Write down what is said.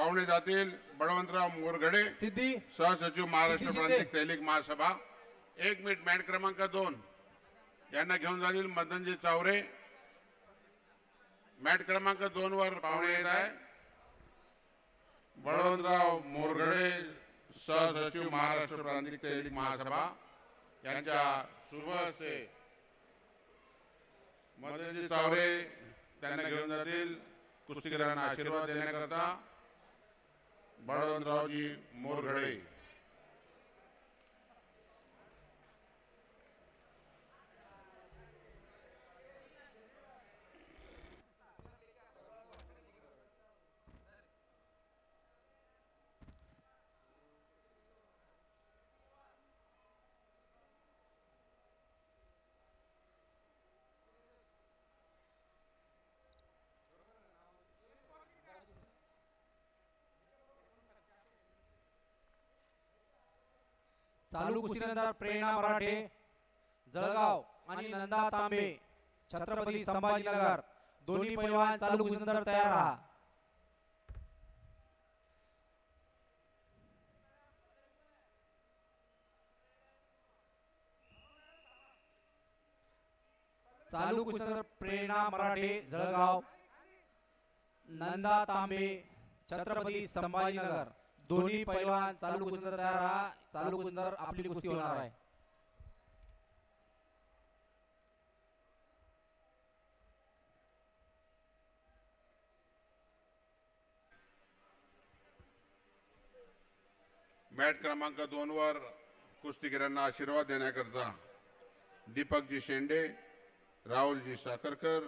पाहुणे जातील. बळवंतराव मोरगडे सिद्धी. सहसचिव महाराष्ट्र? प्रांतिक तैलिक महासभा. एक मिनिट मॅट क्रमांक दोन. यांना घेऊन जातील मदनजी चावरे. मॅट क्रमांक दोन वर पाहुणे येत आहे. बळवंतराव मोरगडे सहसचिव महाराष्ट्र प्रांतिक तैलिक महासभा. यांच्या शुभ हस्ते मदनजी चावरे त्यांना घेऊन जातील. कुस्तीगिरांना आशीर्वाद देण्याकरता. बळवंतरावजी मोरगडे चालू कुस्तीनंतर प्रेरणा मराठे जळगाव आणि नंदा तांबे छत्रपती संभाजीनगर. दोन्ही पैलवान चालू कुस्तीनंतर तयार राहा चालू कुस्तीनंतर प्रेरणा मराठे जळगाव. नंदा तांबे छत्रपती संभाजीनगर. दोन्ही पैलवान चालू कुस्तीनंतर तयार राहा चालू कुस्तीनंतर आपली कुस्ती होणार आहे मॅट क्रमांक दोन वर कुस्तीगिरांना आशीर्वाद देण्याकरता दीपकजी शेंडे राहुलजी साखरकर